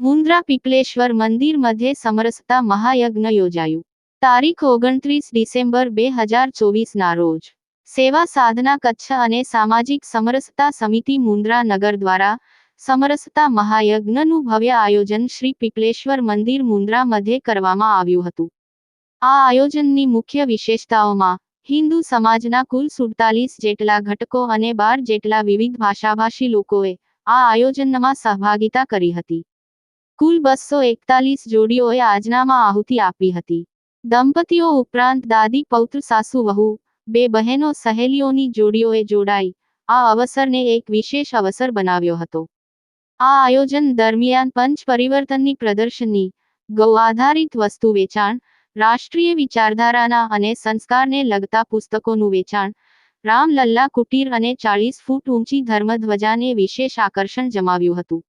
મુન્દ્રા પીપલેશ્વર મંદિર મધ્યે સમરસતા મહાયજ્ઞ યોજાયું. તારીખ ઓગણત્રીસ ડિસેમ્બર બે હજાર ચોવીસના રોજ. સેવા સાધના કચ્છ અને સામાજિક સમરસતા સમિતિ મુન્દ્રા નગર દ્વારા સમરસતા મહાયજ્ઞનું ભવ્ય આયોજન શ્રી પીપલેશ્વર મંદિર મુન્દ્રા મધ્યે કરવામાં આવ્યું હતું. આ આયોજનની મુખ્ય વિશેષતાઓમાં હિન્દુ સમાજના કુલ સુડતાલીસ જેટલા ઘટકો અને બાર જેટલા વિવિધ ભાષાભાષી લોકોએ આ આયોજનમાં સહભાગિતા કરી હતી. કુલ બસો એકતાલીસ જોડીઓએ આજનામાં આહુતિ આપી હતી. દંપતીઓ ઉપરાંત દાદી, પૌત્ર, સાસુ, વહુ, બે બહેનો સહેલીઓની જોડીઓએ જોડાઈ આ અવસરને એક વિશેષ અવસર બનાવ્યો હતો. આ આયોજન દરમિયાન પંચ પરિવર્તનની પ્રદર્શની ગૌ આધારિત વસ્તુ વેચાણ રાષ્ટ્રીય વિચારધારાના અને સંસ્કારને લગતા પુસ્તકોનું વેચાણ રામલલ્લા કુટીર અને ચાળીસ ફૂટ ઊંચી ધર્મધ્વજાને વિશેષ આકર્ષણ જમાવ્યું હતું.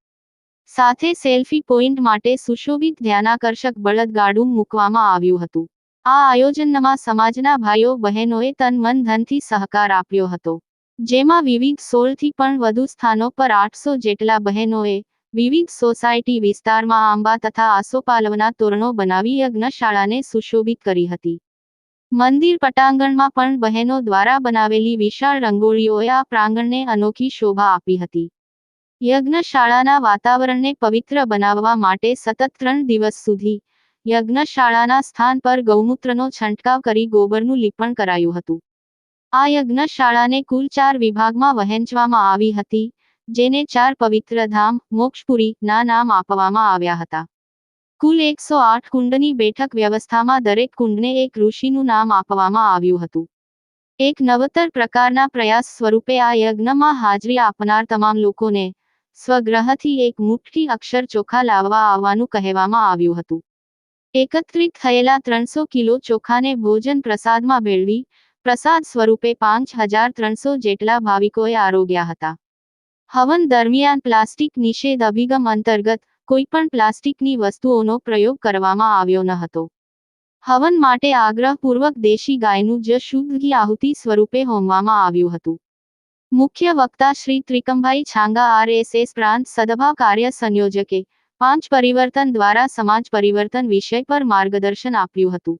સાથે સેલ્ફી પોઈન્ટ માટે સુશોભિત ધ્યાનાકર્ષક બળદગાડું મૂકવામાં આવ્યું હતું. આ આયોજનમાં સમાજના ભાઈઓ, બહેનોએ તન મન ધનથી સહકાર આપ્યો હતો. જેમાં વિવિધ સોળથી પણ વધુ સ્થાનો પર આઠસો જેટલા બહેનોએ વિવિધ સોસાયટી વિસ્તારમાં આંબા તથા આસોપાલવના તોરણો બનાવી યજ્ઞશાળાને સુશોભિત કરી હતી. મંદિર પટાંગણમાં પણ બહેનો દ્વારા બનાવેલી વિશાળ રંગોળીઓએ આ પ્રાંગણને અનોખી શોભા આપી હતી. યજ્ઞશાળાના વાતાવરણને પવિત્ર બનાવવા માટે સતત ત્રણ દિવસ સુધી યજ્ઞશાળાના સ્થાન પર ગૌમૂત્રનો છંટકાવ કરી ગોબરનું લીપણ કરાયું હતું. આ યજ્ઞશાળાને કુલ ચાર વિભાગમાં વહેંચવામાં આવી હતી. જેને ચાર પવિત્ર ધામ, મોક્ષપુરી, ના નામ આપવામાં આવ્યા હતા. કુલ એકસો આઠ કુંડની બેઠક વ્યવસ્થામાં દરેક કુંડને એક ઋષિનું નામ આપવામાં આવ્યું હતું. એક નવતર પ્રકારના પ્રયાસ સ્વરૂપે આ યજ્ઞમાં હાજરી આપનાર તમામ લોકોને સ્વગ્રહથી એક મુઠ્ઠી અક્ષર ચોખા લાવવા આવવાનું કહેવામાં આવ્યું હતું. એકત્રિત થયેલા ત્રણસો કિલો ચોખાને ભોજન પ્રસાદમાં ભેળવી, પ્રસાદ સ્વરૂપે પાંચ હજાર ત્રણસો જેટલા ભાવિકોએ આરોગ્યા હતા. હવન દરમિયાન પ્લાસ્ટિક નિષેધ અભિગમ અંતર્ગત કોઈપણ પ્લાસ્ટિકની વસ્તુઓનો પ્રયોગ કરવામાં આવ્યો ન હતો. હવન માટે આગ્રહપૂર્વક દેશી ગાયનું જ શુદ્ધ ઘી આહુતિ સ્વરૂપે હોમવામાં આવ્યું હતું. મુખ્ય વક્તા શ્રી ત્રિકમભાઈ છાંગા આરએસએસ પ્રાંત સદભા કાર્ય સંયોજકે પાંચ પરિવર્તન દ્વારા સમાજ પરિવર્તન વિષય પર માર્ગદર્શન આપ્યું હતું.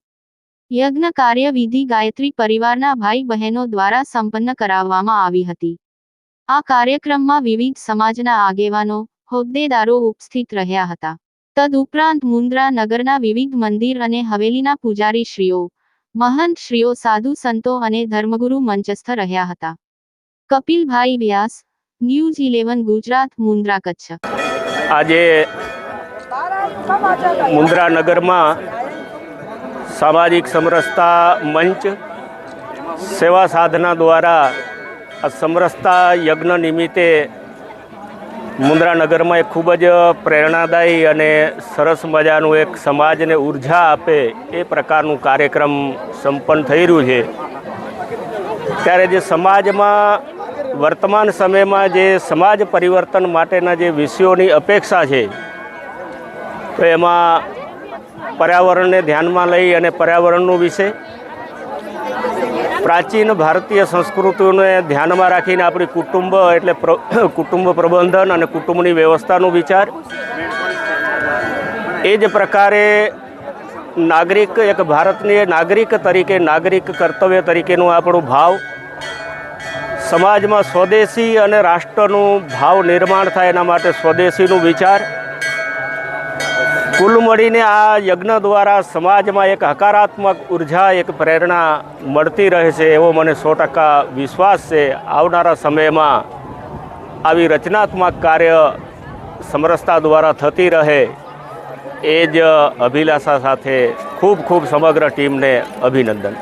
યજ્ઞ કાર્ય ગાયત્રી પરિવારના ભાઈ બહેનો દ્વારા સંપન્ન કરાવવામાં આવી હતી. આ કાર્યક્રમમાં વિવિધ સમાજના આગેવાનો, હોદ્દેદારો ઉપસ્થિત રહ્યા હતા. તદુપરાંત મુન્દ્રા નગરના વિવિધ મંદિર અને હવેલીના પૂજારી શ્રીઓ મહંત શ્રીઓ, સાધુ સંતો અને ધર્મગુરુ મંચસ્થ રહ્યા હતા. Kapilbhai Vyas, news eleven, Gujarat, Mundra Kutch. આજે મુન્દ્રા નગરમાં સામાજિક સમરસતા મંચ સેવા સાધના દ્વારા આ સમરસતા યજ્ઞ નિમિત્તે મુન્દ્રાનગરમાં એ ખૂબ જ પ્રેરણાદાયી અને સરસ મજાનું એક સમાજને ઊર્જા આપે એ પ્રકારનું કાર્યક્રમ સંપન્ન થઈ રહ્યું છે. ત્યારે જે સમાજમાં વર્તમાન સમયમાં જે સમાજ પરિવર્તન માટેના જે વિષયોની અપેક્ષા છે, તો એમાં પર્યાવરણને ધ્યાનમાં લઈ અને પર્યાવરણનું વિષય પ્રાચીન ભારતીય સંસ્કૃતિને ધ્યાનમાં રાખીને આપણી કુટુંબ એટલે કુટુંબ પ્રબંધન અને કુટુંબની વ્યવસ્થાનો વિચાર. એ જ પ્રકારે નાગરિક એક ભારતની નાગરિક તરીકે, નાગરિક કર્તવ્ય તરીકેનો આપણો ભાવ. સમાજમાં સ્વદેશી અને રાષ્ટ્રનું ભાવ નિર્માણ થાય એના માટે સ્વદેશીનું વિચાર. કુલ મળીને આ યજ્ઞ દ્વારા સમાજમાં એક હકારાત્મક ઊર્જા, એક પ્રેરણા મળતી રહે છે એવો મને સો ટકા વિશ્વાસ છે. આવનારા સમયમાં આવી રચનાત્મક કાર્ય સમરસતા દ્વારા થતી રહે એ જ અભિલાષા સાથે ખૂબ ખૂબ સમગ્ર ટીમને અભિનંદન.